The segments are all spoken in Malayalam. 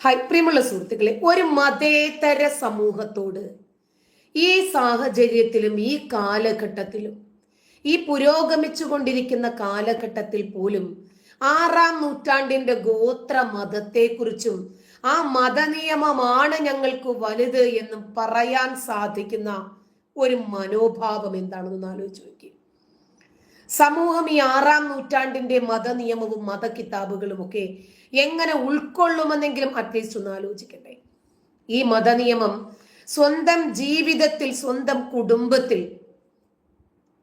ഹായ് പ്രിയമുള്ള സുഹൃത്തുക്കളെ ഒരു മതേതര സമൂഹത്തോട് ഈ സാഹചര്യത്തിലും ഈ കാലഘട്ടത്തിലും ഈ പുരോഗമിച്ചുകൊണ്ടിരിക്കുന്ന കാലഘട്ടത്തിൽ പോലും ആറാം നൂറ്റാണ്ടിന്റെ ഗോത്ര മതത്തെക്കുറിച്ചും ആ മതനിയമമാണ് ഞങ്ങൾക്ക് വലുത് എന്നും പറയാൻ സാധിക്കുന്ന ഒരു മനോഭാവം എന്താണെന്ന് ആലോചിച്ച് നോക്കി സമൂഹം ഈ ആറാം നൂറ്റാണ്ടിന്റെ മതനിയമവും മതകിതാബുകളും ഒക്കെ എങ്ങനെ ഉൾക്കൊള്ളുമെന്നെങ്കിലും അറ്റ്ലീസ്റ്റ് ഒന്ന് ആലോചിക്കട്ടെ. ഈ മതനിയമം സ്വന്തം ജീവിതത്തിൽ സ്വന്തം കുടുംബത്തിൽ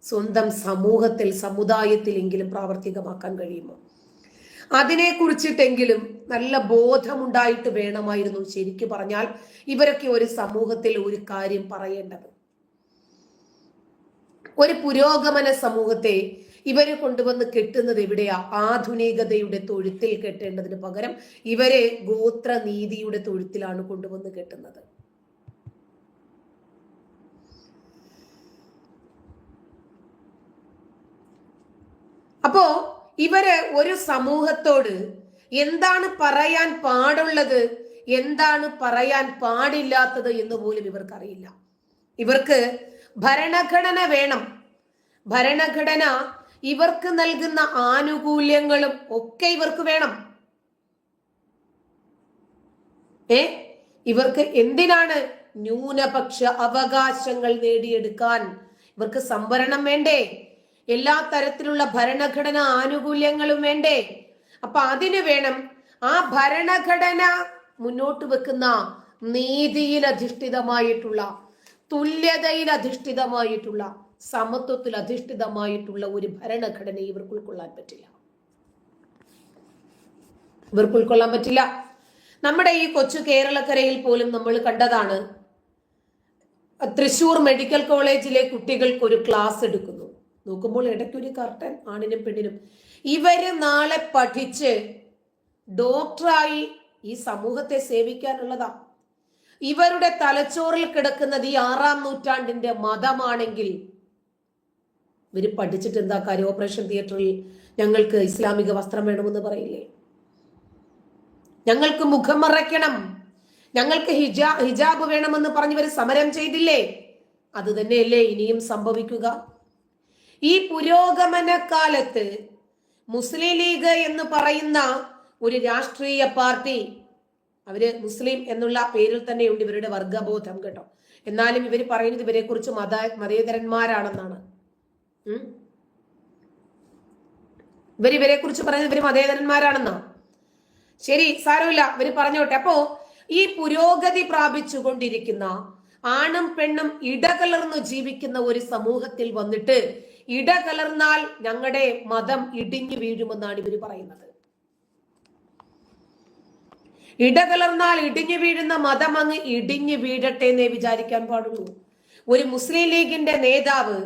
സ്വന്തം സമൂഹത്തിൽ സമുദായത്തിലെങ്കിലും പ്രാവർത്തികമാക്കാൻ കഴിയുമോ? അതിനെ കുറിച്ചിട്ടെങ്കിലും നല്ല ബോധമുണ്ടായിട്ട് വേണമായിരുന്നു ശരിക്കു പറഞ്ഞാൽ ഇവരൊക്കെ ഒരു സമൂഹത്തിൽ ഒരു കാര്യം പറയേണ്ടത്. ഒരു പുരോഗമന സമൂഹത്തെ ഇവരെ കൊണ്ടുവന്ന് കെട്ടുന്നത് എവിടെയാ? ആധുനികതയുടെ തൊഴുത്തിൽ കെട്ടേണ്ടതിന് പകരം ഇവരെ ഗോത്രനീതിയുടെ തൊഴുത്തിലാണ് കൊണ്ടുവന്ന് കെട്ടുന്നത്. അപ്പോ ഇവർ ഒരു സമൂഹത്തോട് എന്താണ് പറയാൻ പാടുള്ളത്? എന്താണ് പറയാൻ പാടില്ലാത്തത് എന്ന് പോലും ഇവർക്കറിയില്ല. ഇവർക്ക് ഭരണഘടന വേണം. ഭരണഘടന ഇവർക്ക് നൽകുന്ന ആനുകൂല്യങ്ങളും ഒക്കെ ഇവർക്ക് വേണം. ഏ? ഇവർക്ക് എന്തിനാണ് ന്യൂനപക്ഷ അവകാശങ്ങൾ നേടിയെടുക്കാൻ ഇവർക്ക് സംവരണം വേണ്ടേ? എല്ലാ തരത്തിലുള്ള ഭരണഘടന ആനുകൂല്യങ്ങളും വേണ്ടേ? അപ്പൊ അതിന് വേണം ആ ഭരണഘടന മുന്നോട്ട് വെക്കുന്ന നീതിയിൽ അധിഷ്ഠിതമായിട്ടുള്ള തുല്യതയിൽ അധിഷ്ഠിതമായിട്ടുള്ള സമത്വത്തിൽ അധിഷ്ഠിതമായിട്ടുള്ള ഒരു ഭരണഘടന ഇവർക്ക് ഉൾക്കൊള്ളാൻ പറ്റില്ല. ഇവർക്ക് ഉൾക്കൊള്ളാൻ പറ്റില്ല. നമ്മുടെ ഈ കൊച്ചു കേരളക്കരയിൽ പോലും നമ്മൾ കണ്ടതാണ് തൃശൂർ മെഡിക്കൽ കോളേജിലെ കുട്ടികൾക്ക് ഒരു ക്ലാസ് എടുക്കുന്നു. നോക്കുമ്പോൾ ഇടയ്ക്കൊരു കർട്ടൻ ആണിനും പെണ്ണിനും. ഇവർ നാളെ പഠിച്ച് ഡോക്ടറായി ഈ സമൂഹത്തെ സേവിക്കാനുള്ളതാ. ഇവരുടെ തലച്ചോറിൽ കിടക്കുന്നത് ഈ ആറാം നൂറ്റാണ്ടിന്റെ മതമാണെങ്കിൽ. ഇവർ പഠിച്ചിട്ട് എന്താ കാര്യം? ഓപ്പറേഷൻ തിയേറ്ററിൽ ഞങ്ങൾക്ക് ഇസ്ലാമിക വസ്ത്രം വേണമെന്ന് പറയില്ലേ? ഞങ്ങൾക്ക് മുഖം മറയ്ക്കണം. ഞങ്ങൾക്ക് ഹിജാ ഹിജാബ് വേണമെന്ന് പറഞ്ഞവർ സമരം ചെയ്തില്ലേ? അത് തന്നെയല്ലേ ഇനിയും സംഭവിക്കുക. ഈ പുരോഗമന കാലത്ത് മുസ്ലിം ലീഗ് എന്ന് പറയുന്ന ഒരു രാഷ്ട്രീയ പാർട്ടി അവർ മുസ്ലിം എന്നുള്ള പേരിൽ തന്നെയുണ്ട് ഇവരുടെ വർഗബോധം കേട്ടോ. എന്നാലും ഇവർ പറയുന്നത് ഇവരെ കുറിച്ച് മത മതേതരന്മാരാണെന്നാണ്. ഇവർ ഇവരെ കുറിച്ച് പറയുന്നത് ഇവർ മതേതരന്മാരാണെന്നാ? ശരി സാരമില്ല ഇവർ പറഞ്ഞോട്ടെ. അപ്പോ ഈ പുരോഗതി പ്രാപിച്ചുകൊണ്ടിരിക്കുന്ന ആണും പെണ്ണും ഇടകലർന്നു ജീവിക്കുന്ന ഒരു സമൂഹത്തിൽ വന്നിട്ട് ഇടകലർന്നാൽ ഞങ്ങളുടെ മതം ഇടിഞ്ഞു വീഴുമെന്നാണ് ഇവർ പറയുന്നത്. ഇടകലർന്നാൽ ഇടിഞ്ഞു വീഴുന്ന മതം അങ്ങ് ഇടിഞ്ഞു വീഴട്ടെ എന്നേ വിചാരിക്കാൻ പാടുള്ളൂ. ഒരു മുസ്ലിം ലീഗിന്റെ നേതാവ്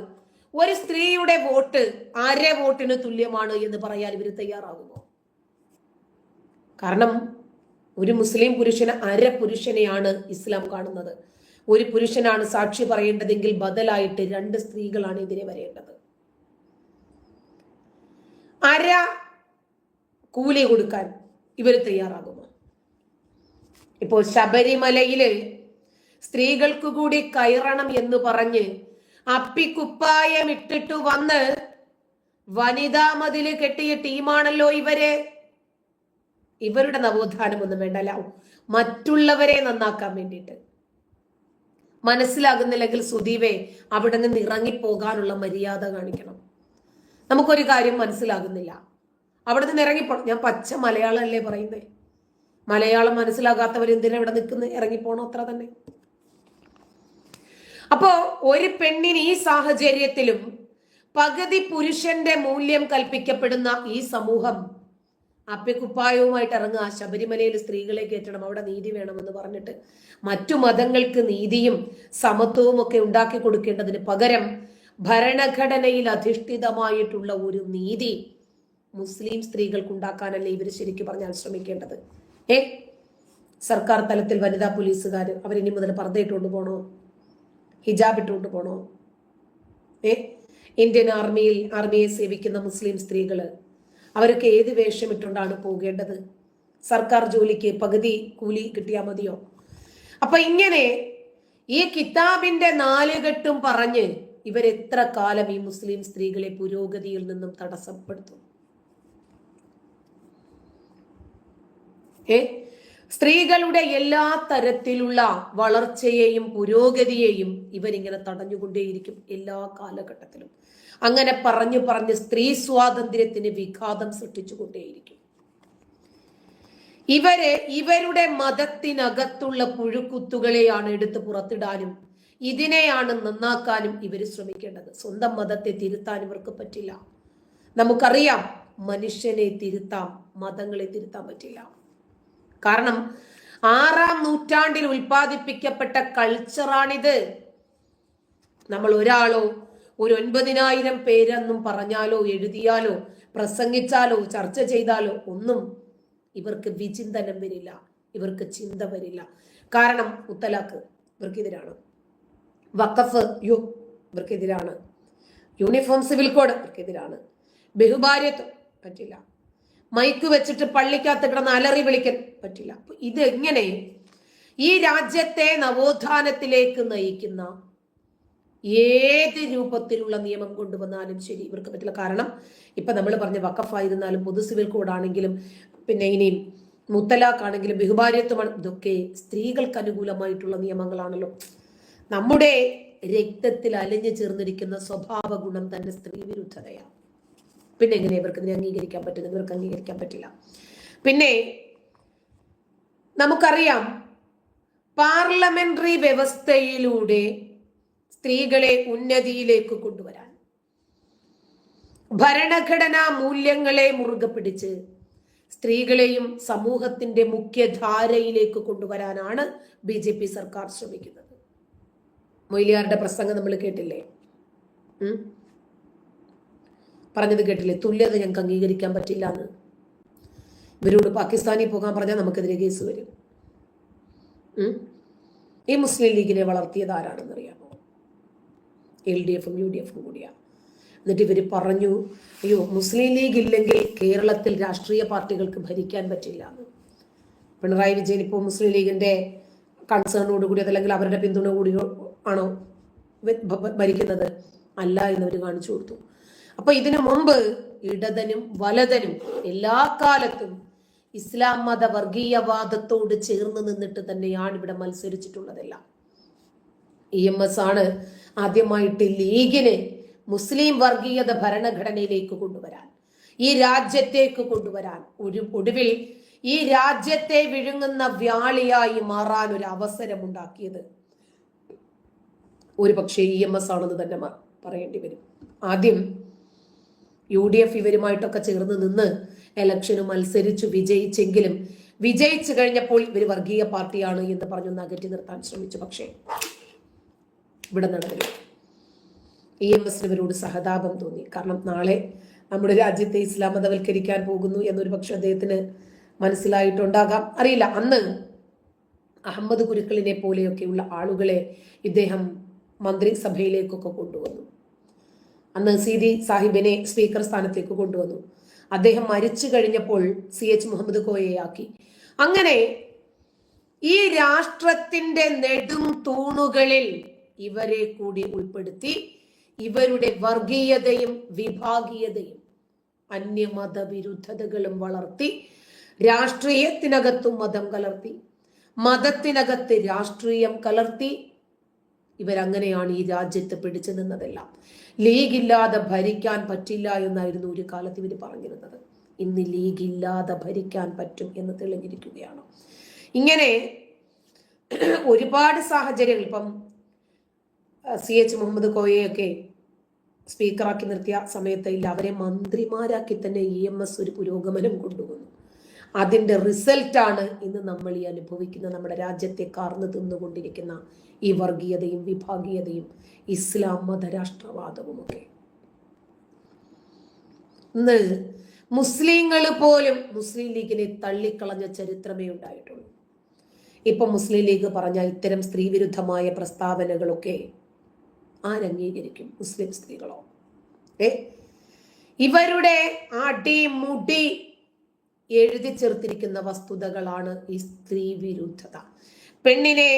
ഒരു സ്ത്രീയുടെ വോട്ട് ആരെ വോട്ടിന് തുല്യമാണ് എന്ന് പറയാൻ ഇവർ തയ്യാറാകുമോ? കാരണം ഒരു മുസ്ലിം പുരുഷന് അര പുരുഷനെയാണ് ഇസ്ലാം കാണുന്നത്. ഒരു പുരുഷനാണ് സാക്ഷി പറയേണ്ടതെങ്കിൽ ബദലായിട്ട് രണ്ട് സ്ത്രീകളാണ് ഇതിനെ വരേണ്ടത്. അര കൂലി കൊടുക്കാൻ ഇവർ തയ്യാറാകുമോ? ഇപ്പോൾ ശബരിമലയിൽ സ്ത്രീകൾക്ക് കൂടി കയറണം എന്ന് പറഞ്ഞ് അപ്പിക്കുപ്പായം ഇട്ടിട്ട് വന്ന് വനിതാ മതിൽ കെട്ടിയ ടീമാണല്ലോ ഇവർ. ഇവരുടെ നവോത്ഥാനം ഒന്നും വേണ്ടല്ല മറ്റുള്ളവരെ നന്നാക്കാൻ വേണ്ടിയിട്ട്. മനസ്സിലാകുന്നില്ലെങ്കിൽ സുദീപെ അവിടെ നിന്ന് ഇറങ്ങിപ്പോകാനുള്ള മര്യാദ കാണിക്കണം. നമുക്കൊരു കാര്യം മനസ്സിലാകുന്നില്ല. അവിടെ നിന്ന് ഇറങ്ങിപ്പോ ഞാൻ പച്ച മലയാളമല്ലേ പറയുന്നേ? മലയാളം മനസ്സിലാകാത്തവർ എന്തിനാ ഇവിടെ നിൽക്കുന്ന? ഇറങ്ങിപ്പോണോ അത്ര തന്നെ. അപ്പോ ഒരു പെണ്ണിന് ഈ സാഹചര്യത്തിലും പകുതി പുരുഷന്റെ മൂല്യം കൽപ്പിക്കപ്പെടുന്ന ഈ സമൂഹം അപ്പ്യക്കുപ്പായവുമായിട്ട് ഇറങ്ങുക ശബരിമലയിൽ സ്ത്രീകളെ കയറ്റണം അവിടെ നീതി വേണമെന്ന് പറഞ്ഞിട്ട് മറ്റു മതങ്ങൾക്ക് നീതിയും സമത്വവും ഒക്കെ ഉണ്ടാക്കി കൊടുക്കേണ്ടതിന് പകരം ഭരണഘടനയിൽ അധിഷ്ഠിതമായിട്ടുള്ള ഒരു നീതി മുസ്ലിം സ്ത്രീകൾക്ക് ഉണ്ടാക്കാനല്ലേ ഇവർ ശരിക്കും പറഞ്ഞാൽ ശ്രമിക്കേണ്ടത്. ഏ? സർക്കാർ തലത്തിൽ വനിതാ പോലീസുകാർ അവരിനി മുതൽ പറഞ്ഞിട്ടുകൊണ്ട് പോണോ? ഹിജാബ് ഇട്ടുകൊണ്ട് പോണോ? ഏ? ഇന്ത്യൻ ആർമിയിൽ ആർമിയെ സേവിക്കുന്ന മുസ്ലിം സ്ത്രീകൾ അവരൊക്കെ ഏത് വേഷമിട്ടുകൊണ്ടാണ് പോകേണ്ടത്? സർക്കാർ ജോലിക്ക് പകുതി കൂലി കിട്ടിയാൽ മതിയോ? അപ്പൊ ഇങ്ങനെ ഈ കിതാബിന്റെ നാലുകെട്ടും പറഞ്ഞ് ഇവരെത്ര കാലം ഈ മുസ്ലിം സ്ത്രീകളെ പുരോഗതിയിൽ നിന്നും തടസ്സപ്പെടുത്തും? ഏ? സ്ത്രീകളുടെ എല്ലാ തരത്തിലുള്ള വളർച്ചയെയും പുരോഗതിയെയും ഇവരിങ്ങനെ തടഞ്ഞുകൊണ്ടേയിരിക്കും എല്ലാ കാലഘട്ടത്തിലും. അങ്ങനെ പറഞ്ഞു പറഞ്ഞ് സ്ത്രീ സ്വാതന്ത്ര്യത്തിന് വിഘാതം സൃഷ്ടിച്ചുകൊണ്ടേയിരിക്കും. ഇവരെ ഇവരുടെ മതത്തിനകത്തുള്ള പുഴുക്കുത്തുകളെയാണ് എടുത്ത് പുറത്തിടാനും ഇതിനെയാണ് നന്നാക്കാനും ഇവർ ശ്രമിക്കേണ്ടത്. സ്വന്തം മതത്തെ തിരുത്താൻ ഇവർക്ക് പറ്റില്ല. നമുക്കറിയാം മനുഷ്യനെ തിരുത്താം മതങ്ങളെ തിരുത്താൻ പറ്റില്ല. കാരണം ആറാം നൂറ്റാണ്ടിൽ ഉൽപ്പാദിപ്പിക്കപ്പെട്ട കൾച്ചറാണിത്. നമ്മൾ ഒരാളോ ഒരു ഒൻപതിനായിരം പേരെന്നും പറഞ്ഞാലോ എഴുതിയാലോ പ്രസംഗിച്ചാലോ ചർച്ച ചെയ്താലോ ഒന്നും ഇവർക്ക് വിചിന്തനം വരില്ല. ഇവർക്ക് ചിന്ത വരില്ല. കാരണം മുത്തലാക്ക് ഇവർക്കെതിരാണ്. വഖഫ് യു ഇവർക്കെതിരാണ്. യൂണിഫോം സിവിൽ കോഡ് ഇവർക്കെതിരാണ്. ബഹുഭാര്യത്വം പറ്റില്ല. മൈക്ക് വെച്ചിട്ട് പള്ളിക്കകത്ത് കിടന്ന് അലറി വിളിക്കാൻ പറ്റില്ല. അപ്പൊ ഇതെങ്ങനെ ഈ രാജ്യത്തെ നവോത്ഥാനത്തിലേക്ക് നയിക്കുന്ന ഏത് രൂപത്തിലുള്ള നിയമം കൊണ്ടുവന്നാലും ശരി ഇവർക്ക് പറ്റില്ല. കാരണം ഇപ്പൊ നമ്മൾ പറഞ്ഞ വക്കഫായിരുന്നാലും പൊതു സിവിൽ കോഡാണെങ്കിലും പിന്നെ ഇനിയും മുത്തലാഖാണെങ്കിലും ബഹുഭാര്യത്വമാണ് ഇതൊക്കെ സ്ത്രീകൾക്ക് അനുകൂലമായിട്ടുള്ള നിയമങ്ങളാണല്ലോ. നമ്മുടെ രക്തത്തിൽ അലിഞ്ഞു ചേർന്നിരിക്കുന്ന സ്വഭാവ ഗുണം തന്നെ സ്ത്രീ വിരുദ്ധതയാണ്. പിന്നെ എങ്ങനെ ഇവർക്ക് ഇതിനെ അംഗീകരിക്കാൻ പറ്റുന്നത്? ഇവർക്ക് അംഗീകരിക്കാൻ പറ്റില്ല. പിന്നെ നമുക്കറിയാം. പാർലമെന്ററി വ്യവസ്ഥയിലൂടെ സ്ത്രീകളെ ഉന്നതിയിലേക്ക് കൊണ്ടുവരാൻ ഭരണഘടനാ മൂല്യങ്ങളെ മുറുകെ പിടിച്ച് സ്ത്രീകളെയും സമൂഹത്തിന്റെ മുഖ്യധാരയിലേക്ക് കൊണ്ടുവരാനാണ് ബി ജെ പി സർക്കാർ ശ്രമിക്കുന്നത്. മൊയ്ലിയാറുടെ പ്രസംഗം നമ്മൾ കേട്ടില്ലേ? പറഞ്ഞത് കേട്ടില്ലേ? തുല്യത ഞങ്ങൾക്ക് അംഗീകരിക്കാൻ പറ്റില്ല എന്ന്. ഇവരോട് പാകിസ്ഥാനിൽ പോകാൻ പറഞ്ഞാൽ നമുക്കെതിരെ കേസ് വരും. ഈ മുസ്ലിം ലീഗിനെ വളർത്തിയത് ആരാണെന്നറിയാമോ? എൽ ഡി എഫും യു ഡി എഫും കൂടിയാണ് എന്നിട്ട് ഇവർ പറഞ്ഞു അയ്യോ മുസ്ലിം ലീഗ് ഇല്ലെങ്കിൽ കേരളത്തിൽ രാഷ്ട്രീയ പാർട്ടികൾക്ക് ഭരിക്കാൻ പറ്റില്ല എന്ന്. പിണറായി വിജയൻ ഇപ്പോൾ മുസ്ലിം ലീഗിന്റെ കൺസേണോട് കൂടി അവരുടെ പിന്തുണ കൂടി ആണോ ഭരിക്കുന്നത്? അല്ല എന്നവർ കാണിച്ചു കൊടുത്തു. അപ്പൊ ഇതിനു മുമ്പ് ഇടതനും വലതനും എല്ലാ കാലത്തും ഇസ്ലാം മത വർഗീയവാദത്തോട് ചേർന്ന് നിന്നിട്ട് തന്നെയാണ് ഇവിടെ മത്സരിച്ചിട്ടുള്ളതെല്ലാം. ഇ എം എസ് ആണ് ആദ്യമായിട്ട് ലീഗിനെ മുസ്ലിം വർഗീയത ഭരണഘടനയിലേക്ക് കൊണ്ടുവരാൻ ഈ രാജ്യത്തേക്ക് കൊണ്ടുവരാൻ ഒരു ഒടുവിൽ ഈ രാജ്യത്തെ വിഴുങ്ങുന്ന വ്യാളിയായി മാറാൻ ഒരു അവസരം ഉണ്ടാക്കിയത് ഒരു പക്ഷേ ഇ എം എസ് ആണെന്ന് തന്നെ പറയേണ്ടി വരും. ആദ്യം യു ഡി എഫ് ഇവരുമായിട്ടൊക്കെ ചേർന്ന് നിന്ന് എലക്ഷന് മത്സരിച്ചു വിജയിച്ചെങ്കിലും വിജയിച്ചു കഴിഞ്ഞപ്പോൾ ഇവർ വർഗീയ പാർട്ടിയാണ് എന്ന് പറഞ്ഞു അകറ്റി നിർത്താൻ ശ്രമിച്ചു. പക്ഷേ ഇവിടെ നടന്നില്ല. ഇ എം എസ് ഇവരോട് സഹതാപം തോന്നി. കാരണം നാളെ നമ്മുടെ രാജ്യത്തെ ഇസ്ലാം മതവൽക്കരിക്കാൻ പോകുന്നു എന്നൊരു പക്ഷെ അദ്ദേഹത്തിന് മനസ്സിലായിട്ടുണ്ടാകാം. അറിയില്ല അന്ന് അഹമ്മദ് ഗുരുക്കളിനെ പോലെയൊക്കെയുള്ള ആളുകളെ ഇദ്ദേഹം മന്ത്രിസഭയിലേക്കൊക്കെ കൊണ്ടുവന്നു. അന്ന് സി. സാഹിബിനെ സ്പീക്കർ സ്ഥാനത്തേക്ക് കൊണ്ടുവന്നു. അദ്ദേഹം മരിച്ചു കഴിഞ്ഞപ്പോൾ സി എച്ച് മുഹമ്മദ് കോയയാക്കി. അങ്ങനെ ഈ രാഷ്ട്രത്തിന്റെ നെടും തൂണുകളിൽ ഇവരെ കൂടി ഉൾപ്പെടുത്തി ഇവരുടെ വർഗീയതയും വിഭാഗീയതയും അന്യമത വിരുദ്ധതകളും വളർത്തി രാഷ്ട്രീയത്തിനകത്തും മതം കലർത്തി മതത്തിനകത്ത് രാഷ്ട്രീയം കലർത്തി ഇവരങ്ങനെയാണ് ഈ രാജ്യത്ത് പിടിച്ചു നിന്നതെല്ലാം. ലീഗില്ലാതെ ഭരിക്കാൻ പറ്റില്ല എന്നായിരുന്നു ഒരു കാലത്ത് ഇവർ പറഞ്ഞിരുന്നത്. ഇന്ന് ലീഗില്ലാതെ ഭരിക്കാൻ പറ്റും എന്ന് തെളിഞ്ഞിരിക്കുകയാണ്. ഇങ്ങനെ ഒരുപാട് സാഹചര്യങ്ങൾ ഇപ്പം സി എച്ച് മുഹമ്മദ് കോയയൊക്കെ സ്പീക്കറാക്കി നിർത്തിയ സമയത്ത് ഇല്ല അവരെ മന്ത്രിമാരാക്കി തന്നെ ഇ എം എസ് ഒരു പുരോഗമനം കൊണ്ടുവന്നു. അതിന്റെ റിസൾട്ടാണ് ഇന്ന് നമ്മൾ ഈ അനുഭവിക്കുന്ന നമ്മുടെ രാജ്യത്തെ കാർന്നു തിന്നുകൊണ്ടിരിക്കുന്ന ഈ വർഗീയതയും വിഭാഗീയതയും ഇസ്ലാം മതരാഷ്ട്രവാദവും ഒക്കെ ഇന്ന് മുസ്ലിങ്ങൾ പോലും മുസ്ലിം ലീഗിനെ തള്ളിക്കളഞ്ഞ ചരിത്രമേ ഉണ്ടായിട്ടുള്ളൂ. ഇപ്പൊ മുസ്ലിം ലീഗ് പറഞ്ഞ ഇത്തരം സ്ത്രീവിരുദ്ധമായ പ്രസ്താവനകളൊക്കെ ആരംഗീകരിക്കും മുസ്ലിം സ്ത്രീകളോ? ഏ? ഇവരുടെ അടി മുടി എഴുതി ചേർത്തിരിക്കുന്ന വസ്തുതകളാണ് ഈ സ്ത്രീ വിരുദ്ധത പെണ്ണിനെ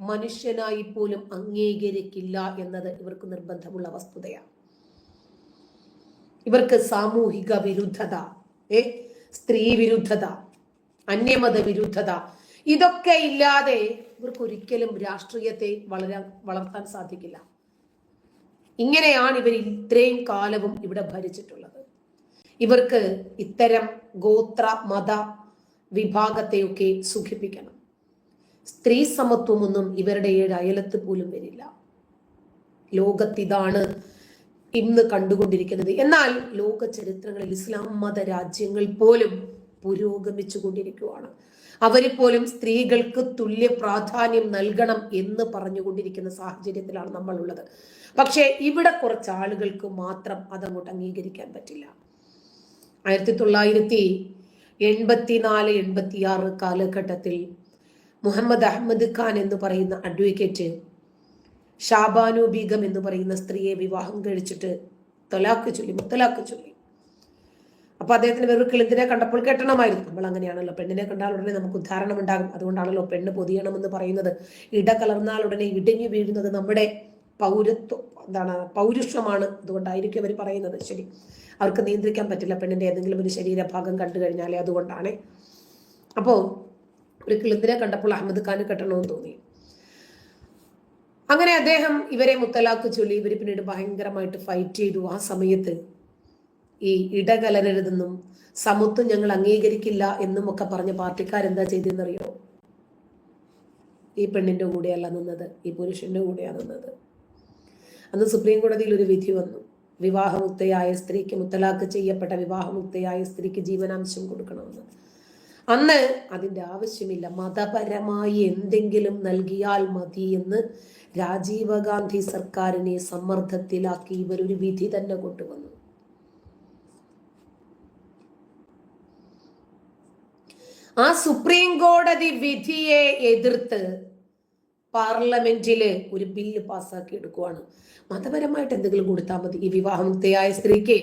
മനുഷ്യനായി പോലും അംഗീകരിക്കില്ല എന്നത് ഇവർക്ക് നിർബന്ധമുള്ള വസ്തുതയാണ്. ഇവർക്ക് സാമൂഹിക വിരുദ്ധത ഏ? സ്ത്രീ വിരുദ്ധത അന്യമത വിരുദ്ധത ഇതൊക്കെ ഇല്ലാതെ ഇവർക്ക് ഒരിക്കലും രാഷ്ട്രീയത്തെ വളരാൻ വളർത്താൻ സാധിക്കില്ല. ഇങ്ങനെയാണ് ഇവർ ഇത്രയും കാലവും ഇവിടെ ഭരിച്ചിട്ടുള്ളത്. ഇവർക്ക് ഇത്തരം ഗോത്ര മത വിഭാഗത്തെയൊക്കെ സുഖിപ്പിക്കണം. സ്ത്രീ സമത്വമൊന്നും ഇവരുടെ ഏഴ് അയലത്ത് പോലും വരില്ല. ലോകത്തിതാണ് ഇന്ന് കണ്ടുകൊണ്ടിരിക്കുന്നത്. എന്നാൽ ലോക ചരിത്രങ്ങളിൽ ഇസ്ലാം മത രാജ്യങ്ങൾ പോലും പുരോഗമിച്ചു കൊണ്ടിരിക്കുകയാണ് അവരിൽ പോലും സ്ത്രീകൾക്ക് തുല്യ പ്രാധാന്യം നൽകണം എന്ന് പറഞ്ഞുകൊണ്ടിരിക്കുന്ന സാഹചര്യത്തിലാണ് നമ്മളുള്ളത്. പക്ഷേ ഇവിടെ കുറച്ച് ആളുകൾക്ക് മാത്രം അതങ്ങോട്ട് അംഗീകരിക്കാൻ പറ്റില്ല. ആയിരത്തി തൊള്ളായിരത്തി എൺപത്തിനാല് എൺപത്തിയാറ് കാലഘട്ടത്തിൽ മുഹമ്മദ് അഹമ്മദ് ഖാൻ എന്ന് പറയുന്ന അഡ്വക്കേറ്റ് ഷാബാനു ബീഗം എന്ന് പറയുന്ന സ്ത്രീയെ വിവാഹം കഴിച്ചിട്ട് തൊലാക്ക് ചൊല്ലി മുത്തലാക്ക് ചൊല്ലി. അപ്പൊ അദ്ദേഹത്തിന് വേറൊരു കിളിന്തിനെ കണ്ടപ്പോൾ കെട്ടണമായിരുന്നു. നമ്മൾ അങ്ങനെയാണല്ലോ പെണ്ണിനെ കണ്ടാൽ ഉടനെ നമുക്ക് ഉദ്ധാരണം ഉണ്ടാകും അതുകൊണ്ടാണല്ലോ പെണ്ണ് പൊതിയണമെന്ന് പറയുന്നത്. ഇട കലർന്നാൽ ഉടനെ ഇടിഞ്ഞു വീഴുന്നത് നമ്മുടെ പൗരത്വം എന്താണ് പൗരുഷമാണ് അതുകൊണ്ടായിരിക്കും അവർ പറയുന്നത്. ശരി അവർക്ക് നിയന്ത്രിക്കാൻ പറ്റില്ല പെണ്ണിന്റെ ഏതെങ്കിലും ഒരു ശരീരഭാഗം കണ്ടു കഴിഞ്ഞാലേ അതുകൊണ്ടാണ്. അപ്പോൾ ഒരു കിളിന്തിനെ കണ്ടപ്പോൾ അഹമ്മദ് ഖാന് കെട്ടണമെന്ന് തോന്നി. അങ്ങനെ അദ്ദേഹം ഇവരെ മുത്തലാക്ക് ചൊല്ലി ഇവർ പിന്നീട് ഭയങ്കരമായിട്ട് ഫൈറ്റ് ചെയ്തു. ആ സമയത്ത് ഈ ഇടകലരരുതെന്നും സമത്വം ഞങ്ങൾ അംഗീകരിക്കില്ല എന്നും ഒക്കെ പറഞ്ഞ പാർട്ടിക്കാരെന്താ ചെയ്തെന്നറിയോ? ഈ പെണ്ണിന്റെ കൂടെയല്ല നിന്നത് ഈ പുരുഷന്റെ കൂടെയാണ് നിന്നത്. അന്ന് സുപ്രീം കോടതിയിൽ ഒരു വിധി വന്നു. വിവാഹമുക്തയായ സ്ത്രീക്ക് മുത്തലാക്ക് ചെയ്യപ്പെട്ട വിവാഹമുക്തയായ സ്ത്രീക്ക് ജീവനാംശം കൊടുക്കണമെന്ന്. അന്ന് അതിന്റെ ആവശ്യമില്ല. മതപരമായി എന്തെങ്കിലും നൽകിയാൽ മതി എന്ന് രാജീവ് ഗാന്ധി സർക്കാരിനെ സമ്മർദ്ദത്തിലാക്കി ഇവരൊരു വിധി തന്നെ കൊണ്ടുവന്നു. ആ സുപ്രീം കോടതി വിധിയെ എതിർത്ത് പാർലമെന്റിൽ ഒരു ബില്ല് പാസ്സാക്കി എടുക്കുവാണ്. മതപരമായിട്ട് എന്തെങ്കിലും കൊടുത്താൽ മതി. ഈ വിവാഹമുക്തയായ സ്ത്രീക്ക്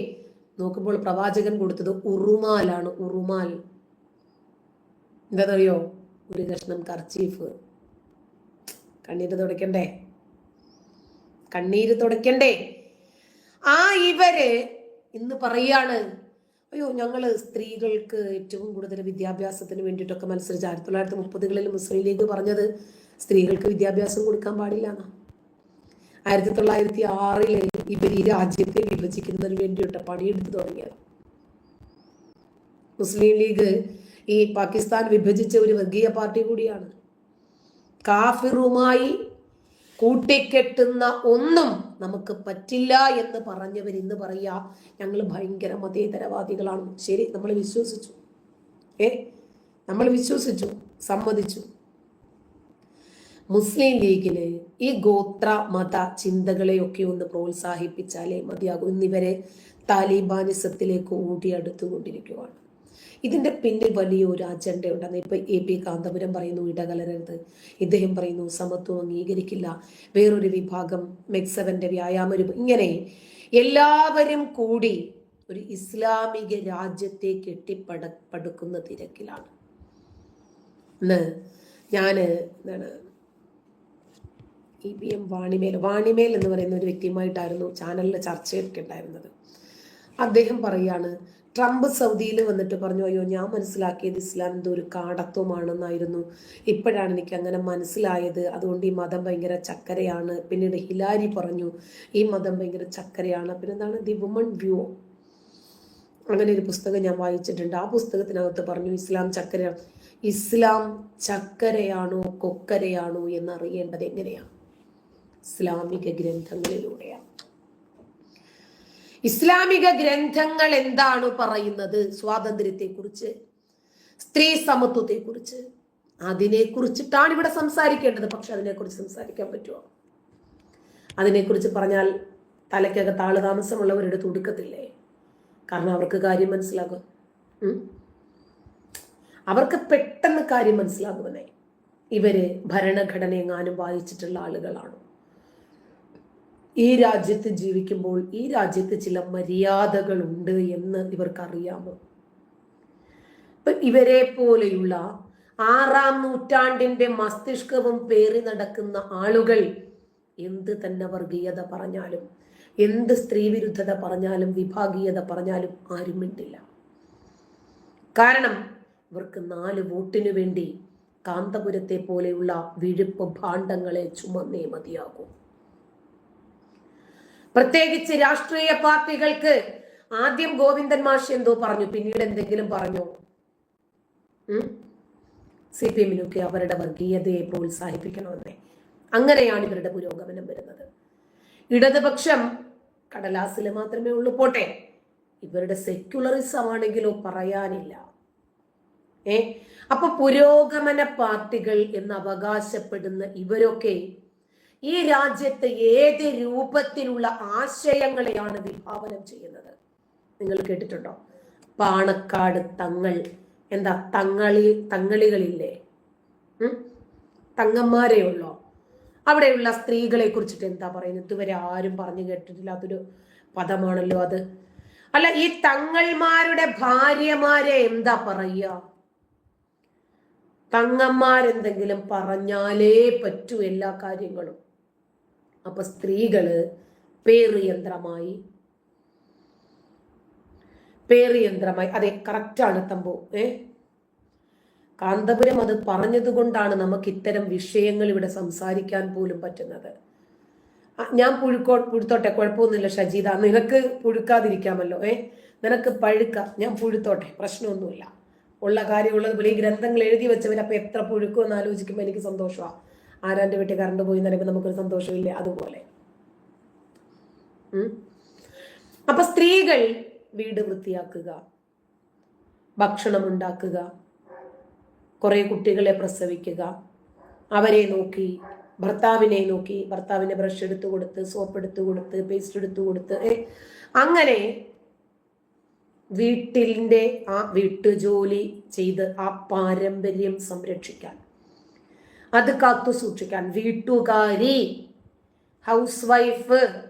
നോക്കുമ്പോൾ പ്രവാചകൻ കൊടുത്തത് ഉറുമാലാണ്. ഉറുമാൽ എന്താണെന്നറിയോ ഒരു കഷ്ണം കർച്ചീഫ്. കണ്ണീര് തുടയ്ക്കണ്ടേ? കണ്ണീര് തുടയ്ക്കണ്ടേ? ആ ഇവർ ഇന്ന് പറയാണ് അയ്യോ ഞങ്ങൾ സ്ത്രീകൾക്ക് ഏറ്റവും കൂടുതൽ വിദ്യാഭ്യാസത്തിന് വേണ്ടിയിട്ടൊക്കെ മത്സരിച്ച് ആയിരത്തി തൊള്ളായിരത്തി മുപ്പതുകളിൽ മുസ്ലിം ലീഗ് പറഞ്ഞത് സ്ത്രീകൾക്ക് വിദ്യാഭ്യാസം കൊടുക്കാൻ പാടില്ല എന്നാ ആയിരത്തി തൊള്ളായിരത്തി ആറിൽ ഇവർ ഈ രാജ്യത്തെ വിഭജിക്കുന്നതിന് വേണ്ടിയിട്ട് പണിയെടുത്ത് തുടങ്ങിയത്. മുസ്ലിം ലീഗ് ഈ പാകിസ്ഥാൻ വിഭജിച്ച ഒരു വർഗീയ പാർട്ടി കൂടിയാണ്. കാഫിറുമായി കൂട്ടിക്കെട്ടുന്ന ഒന്നും നമുക്ക് പറ്റില്ല എന്ന് പറഞ്ഞവർ ഇന്ന് പറയാ ഞങ്ങൾ ഭയങ്കര മതേതരവാദികളാണ് ശരി നമ്മൾ വിശ്വസിച്ചു. ഏ? നമ്മൾ വിശ്വസിച്ചു സമ്മതിച്ചു. മുസ്ലിം ലീഗിൽ ഈ ഗോത്ര മത ചിന്തകളെയൊക്കെ ഒന്ന് പ്രോത്സാഹിപ്പിച്ചാലേ മതിയാകും. ഇന്നിവരെ താലിബാനിസത്തിലേക്ക് ഓടി ഇതിന്റെ പിന്നിൽ വലിയൊരു അജണ്ട ഉണ്ടെന്ന് ഇപ്പൊ എ പി കാന്തപുരം പറയുന്നു ഇടകലരരുത്. ഇദ്ദേഹം പറയുന്നു സമത്വം അംഗീകരിക്കില്ല. വേറൊരു വിഭാഗം മെക്സവന്റെ വ്യായാമരൂപം ഇങ്ങനെ എല്ലാവരും കൂടി ഒരു ഇസ്ലാമിക രാജ്യത്തെ കെട്ടിപ്പട പടുക്കുന്ന തിരക്കിലാണ്. ഇന്ന് ഞാൻ എന്താണ് E P M Vanimel Vanimel എന്ന് പറയുന്ന ഒരു വ്യക്തിയുമായിട്ടായിരുന്നു ചാനലിൽ ചർച്ചയൊക്കെ ഉണ്ടായിരുന്നത്. അദ്ദേഹം പറയാണ് ട്രംപ് സൗദിയിൽ വന്നിട്ട് പറഞ്ഞു അയ്യോ ഞാൻ മനസ്സിലാക്കിയത് ഇസ്ലാം എന്തോ ഒരു കാടത്വമാണെന്നായിരുന്നു. ഇപ്പോഴാണ് എനിക്ക് അങ്ങനെ മനസ്സിലായത്. അതുകൊണ്ട് ഈ മതം ഭയങ്കര ചക്കരയാണ്. പിന്നീട് ഹിലാരി പറഞ്ഞു ഈ മതം ഭയങ്കര ചക്കരയാണ്. പിന്നെ എന്താണ്? The woman view. അങ്ങനെ ഒരു പുസ്തകം ഞാൻ വായിച്ചിട്ടുണ്ട്. ആ പുസ്തകത്തിനകത്ത് പറഞ്ഞു ഇസ്ലാം ചക്കര ഇസ്ലാം ചക്കരയാണോ കൊക്കരയാണോ എന്നറിയേണ്ടത് എങ്ങനെയാണ്? ഇസ്ലാമിക ഗ്രന്ഥങ്ങളിലൂടെയാണ്. ഇസ്ലാമിക ഗ്രന്ഥങ്ങൾ എന്താണ് പറയുന്നത്? സ്വാതന്ത്ര്യത്തെക്കുറിച്ച് സ്ത്രീ സമത്വത്തെക്കുറിച്ച്. അതിനെക്കുറിച്ചിട്ടാണ് ഇവിടെ സംസാരിക്കേണ്ടത്. പക്ഷെ അതിനെക്കുറിച്ച് സംസാരിക്കാൻ പറ്റുമോ? അതിനെക്കുറിച്ച് പറഞ്ഞാൽ തലയ്ക്കകത്ത് ആൾ താമസമുള്ളവരുടെ തുടുക്കത്തില്ലേ കാരണം അവർക്ക് കാര്യം മനസ്സിലാകും. അവർക്ക് പെട്ടെന്ന് കാര്യം മനസ്സിലാകുമെന്നേ. ഇവർ ഭരണഘടന എങ്ങാനും വായിച്ചിട്ടുള്ള ആളുകളാണ്? ഈ രാജ്യത്ത് ജീവിക്കുമ്പോൾ ഈ രാജ്യത്ത് ചില മര്യാദകളുണ്ട് എന്ന് ഇവർക്കറിയാമോ? ഇവരെ പോലെയുള്ള ആറാം നൂറ്റാണ്ടിന്റെ മസ്തിഷ്കവും പേറി നടക്കുന്ന ആളുകൾ എന്ത് തന്നെ വർഗീയത പറഞ്ഞാലും എന്ത് സ്ത്രീവിരുദ്ധത പറഞ്ഞാലും വിഭാഗീയത പറഞ്ഞാലും ആരും മിണ്ടില്ല. കാരണം ഇവർക്ക് നാല് വോട്ടിനു വേണ്ടി കാന്തപുരത്തെ പോലെയുള്ള വിഴുപ്പ് ഭാണ്ഡങ്ങളെ ചുമന്നേ മതിയാകൂ. പ്രത്യേകിച്ച് രാഷ്ട്രീയ പാർട്ടികൾക്ക് ആദ്യം ഗോവിന്ദൻ മാഷ് എന്തോ പറഞ്ഞു. പിന്നീട് എന്തെങ്കിലും പറഞ്ഞു. സി പി എമ്മിനൊക്കെ അവരുടെ വർഗീയതയെ പ്രോത്സാഹിപ്പിക്കണമെന്നേ. അങ്ങനെയാണ് ഇവരുടെ പുരോഗമനം വരുന്നത്. ഇടതുപക്ഷം കടലാസിൽ മാത്രമേ ഉള്ളൂ. പോട്ടെ ഇവരുടെ സെക്യുലറിസം ആണെങ്കിലോ പറയാനില്ല. ഏ? അപ്പൊ പുരോഗമന പാർട്ടികൾ എന്ന് അവകാശപ്പെടുന്ന ഇവരൊക്കെ ഈ രാജ്യത്ത് ഏത് രൂപത്തിലുള്ള ആശയങ്ങളെയാണ് വിഭാവനം ചെയ്യുന്നത്? നിങ്ങൾ കേട്ടിട്ടുണ്ടോ? പാണക്കാട് തങ്ങൾ. എന്താ? തങ്ങളി തങ്ങളികളില്ലേ? തങ്ങന്മാരെ ഉള്ളോ? അവിടെയുള്ള സ്ത്രീകളെ കുറിച്ചിട്ട് എന്താ പറയുന്നത്? ഇതുവരെ ആരും പറഞ്ഞു കേട്ടിട്ടില്ലാത്തൊരു പദമാണല്ലോ അത്. അല്ല ഈ തങ്ങൾമാരുടെ ഭാര്യമാരെ എന്താ പറയുക? തങ്ങന്മാരെന്തെങ്കിലും പറഞ്ഞാലേ പറ്റൂ എല്ലാ കാര്യങ്ങളും. അപ്പൊ സ്ത്രീകൾ പേറിയന്ത്രമായി. പേറിയന്ത്രമായി. അതെ കറക്റ്റാണ് തമ്പു. ഏ? കാന്തപുരം അത് പറഞ്ഞതുകൊണ്ടാണ് നമുക്ക് ഇത്തരം വിഷയങ്ങൾ ഇവിടെ സംസാരിക്കാൻ പോലും പറ്റുന്നത്. ഞാൻ പുഴുക്കോ പുഴുത്തോട്ടെ കുഴപ്പമൊന്നുമില്ല ഷജീദ. നിനക്ക് പുഴുക്കാതിരിക്കാമല്ലോ ഏ? നിനക്ക് പഴുക്ക. ഞാൻ പുഴുത്തോട്ടെ പ്രശ്നമൊന്നുമില്ല. ഉള്ള കാര്യമുള്ളത് പോലെ ഈ ഗ്രന്ഥങ്ങൾ എഴുതി വെച്ചവർ അപ്പൊ എത്ര പുഴുക്കുമെന്ന് ആലോചിക്കുമ്പോൾ എനിക്ക് സന്തോഷമാണ് ആരാന്റെ വീട്ടിൽ കറണ്ട് പോയി എന്ന് നമുക്കൊരു സന്തോഷമില്ല? അതുപോലെ. അപ്പൊ സ്ത്രീകൾ വീട് വൃത്തിയാക്കുക ഭക്ഷണം ഉണ്ടാക്കുക കുറെ കുട്ടികളെ പ്രസവിക്കുക അവരെ നോക്കി ഭർത്താവിനെ നോക്കി ഭർത്താവിനെ ബ്രഷ് എടുത്തു കൊടുത്ത് സോപ്പ് എടുത്തു കൊടുത്ത് പേസ്റ്റ് എടുത്തു കൊടുത്ത് അങ്ങനെ വീട്ടിന്റെ ആ വീട്ടുജോലി ചെയ്ത് ആ പാരമ്പര്യം സംരക്ഷിക്കാൻ അത് കാത്തു സൂക്ഷിക്കാൻ. വീട്ടുകാരി ഹൗസ് വൈഫ്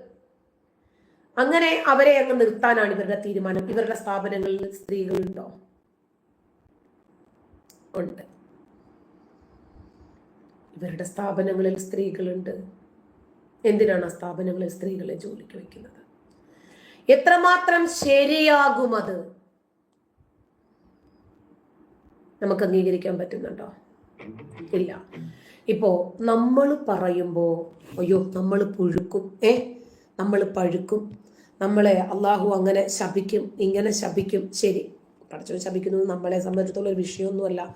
അങ്ങനെ അവരെ അങ്ങ് നിർത്താനാണ് ഇവരുടെ തീരുമാനം. ഇവരുടെ സ്ഥാപനങ്ങളിൽ സ്ത്രീകളുണ്ടോ? ഉണ്ട്. ഇവരുടെ സ്ഥാപനങ്ങളിൽ സ്ത്രീകളുണ്ട്. എന്തിനാണ് ആ സ്ഥാപനങ്ങളിൽ സ്ത്രീകളെ ജോലിക്ക് വയ്ക്കുന്നത്? എത്രമാത്രം ശരിയാകും അത് നമുക്ക് അംഗീകരിക്കാൻ പറ്റുന്നുണ്ടോ? ഇല്ല. ഇപ്പോൾ നമ്മൾ പറയുമ്പോൾ അയ്യോ നമ്മൾ പുഴുക്കും. ഏ? നമ്മൾ പഴുക്കും. നമ്മളെ അള്ളാഹു അങ്ങനെ ശപിക്കും ഇങ്ങനെ ശപിക്കും. ശരി. പടച്ചോൻ ശപിക്കുന്നത് നമ്മളെ സംബന്ധിച്ചിടത്തോളം ഒരു വിഷയമൊന്നുമല്ല.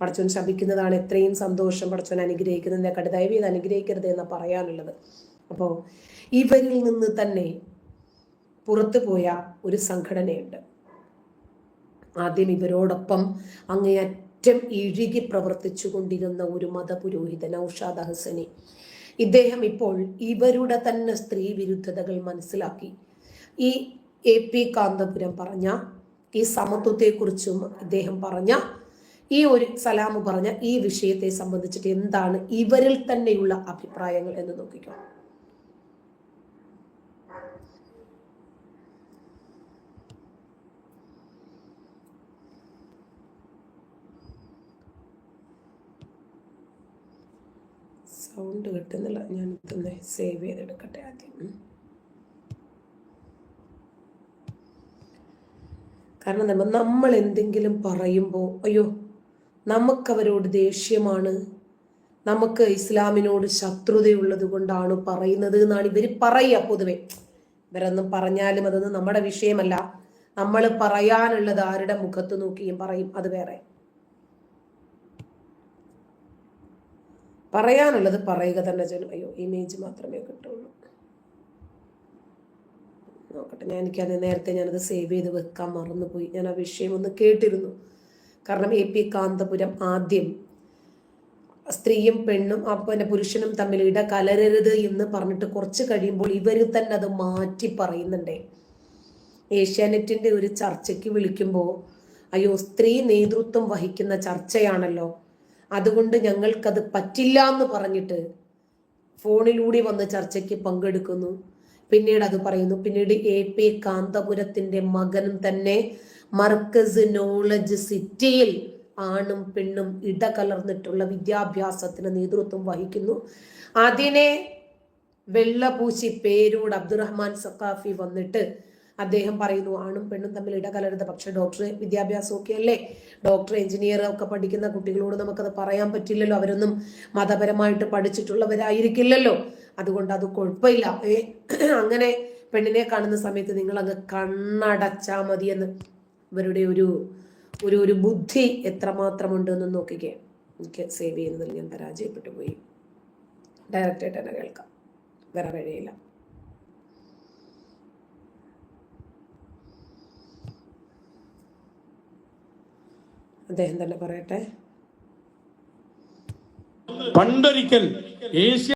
പടച്ചോൻ ശപിക്കുന്നതാണ് എത്രയും സന്തോഷം. പടച്ചോൻ അനുഗ്രഹിക്കുന്നതിനെ ദയവ് ഇത് അനുഗ്രഹിക്കരുത് എന്ന് പറയാനുള്ളത്. അപ്പോൾ ഇവരിൽ നിന്ന് തന്നെ പുറത്തു പോയ ഒരു സംഘടനയുണ്ട്. ആദ്യം ഇവരോടൊപ്പം അങ്ങേയറ്റം ഇഴുകി പ്രവർത്തിച്ചു കൊണ്ടിരുന്ന ഒരു മതപുരോഹിതൻ ഔഷാദ് ഹസനെ ഇദ്ദേഹം ഇപ്പോൾ ഇവരുടെ തന്നെ സ്ത്രീ വിരുദ്ധതകൾ മനസ്സിലാക്കി. ഈ എ പി കാന്തപുരം പറഞ്ഞ ഈ സമത്വത്തെക്കുറിച്ചും ഇദ്ദേഹം പറഞ്ഞ ഈ ഒരു സലാമ് പറഞ്ഞ ഈ വിഷയത്തെ സംബന്ധിച്ചിട്ട് എന്താണ് ഇവരിൽ തന്നെയുള്ള അഭിപ്രായങ്ങൾ എന്ന് നോക്കിക്കോ. സൗണ്ട് കിട്ടുന്നില്ല. ഞാൻ ഇതൊന്ന് സേവ് ചെയ്തെടുക്കട്ടെ ആദ്യം. കാരണം നമ്മൾ നമ്മൾ എന്തെങ്കിലും പറയുമ്പോൾ അയ്യോ നമുക്കവരോട് ദേഷ്യമാണ്. നമുക്ക് ഇസ്ലാമിനോട് ശത്രുതയുള്ളത് കൊണ്ടാണ് പറയുന്നത് എന്നാണ് ഇവർ പറയുക പൊതുവെ. ഇവരൊന്നും പറഞ്ഞാലും അതൊന്നും നമ്മുടെ വിഷയമല്ല. നമ്മൾ പറയാനുള്ളത് ആരുടെ മുഖത്ത് നോക്കിയും പറയും അത് വേറെ. പറയാനുള്ളത് പറയുക തന്നെ ചെയ്യണം. അയ്യോ ഇമേജ് മാത്രമേ കിട്ടുള്ളൂ. നോക്കട്ടെ ഞാൻ എനിക്കത് നേരത്തെ ഞാനത് സേവ് ചെയ്ത് വെക്കാൻ മറന്നുപോയി. ഞാൻ ആ വിഷയം ഒന്ന് കേട്ടിരുന്നു. കാരണം എ പി കാന്തപുരം ആദ്യം സ്ത്രീയും പെണ്ണും പിന്നെ പുരുഷനും തമ്മിൽ ഇട കലരരുത് എന്ന് പറഞ്ഞിട്ട് കുറച്ച് കഴിയുമ്പോൾ ഇവർ തന്നെ അത് മാറ്റി പറയുന്നുണ്ടേ. ഏഷ്യാനെറ്റിന്റെ ഒരു ചർച്ചയ്ക്ക് വിളിക്കുമ്പോൾ അയ്യോ സ്ത്രീ നേതൃത്വം വഹിക്കുന്ന ചർച്ചയാണല്ലോ. അതുകൊണ്ട് ഞങ്ങൾക്കത് പറ്റില്ല എന്ന് പറഞ്ഞിട്ട് ഫോണിലൂടെ വന്ന് ചർച്ചയ്ക്ക് പങ്കെടുക്കുന്നു. പിന്നീട് അത് പറയുന്നു പിന്നീട് എ പി കാന്തപുരത്തിന്റെ മകനും തന്നെ മർക്കസ് നോളജ് സിറ്റിയിൽ ആണും പെണ്ണും ഇടകലർന്നിട്ടുള്ള വിദ്യാഭ്യാസത്തിന് നേതൃത്വം വഹിക്കുന്നു. അതിനെ വെള്ളപൂശി പേരൂട് അബ്ദുറഹ്മാൻ സഖാഫി വന്നിട്ട് അദ്ദേഹം പറയുന്നു ആണും പെണ്ണും തമ്മിൽ ഇടകലരുത് പക്ഷെ ഡോക്ടർ വിദ്യാഭ്യാസം ഒക്കെ അല്ലേ? ഡോക്ടർ എഞ്ചിനീയർ ഒക്കെ പഠിക്കുന്ന കുട്ടികളോട് നമുക്കത് പറയാൻ പറ്റില്ലല്ലോ. അവരൊന്നും മതപരമായിട്ട് പഠിച്ചിട്ടുള്ളവരായിരിക്കില്ലല്ലോ. അതുകൊണ്ട് അത് കുഴപ്പമില്ല. ഏ അങ്ങനെ പെണ്ണിനെ കാണുന്ന സമയത്ത് നിങ്ങൾ അങ്ങ് കണ്ണടച്ചാ മതിയെന്ന് ഇവരുടെ ഒരു ഒരു ഒരു ബുദ്ധി എത്രമാത്രമുണ്ട് എന്ന് നോക്കിക്കേ. എനിക്ക് സേവ് ചെയ്യുന്നതിൽ ഞാൻ പരാജയപ്പെട്ടു പോയി. ഡയറക്റ്റായിട്ട് തന്നെ കേൾക്കാം. വേറെ വഴിയില്ല. അദ്ദേഹം തന്നെ പറയട്ടെ. പണ്ടൊരിക്കൽ ഏഷ്യ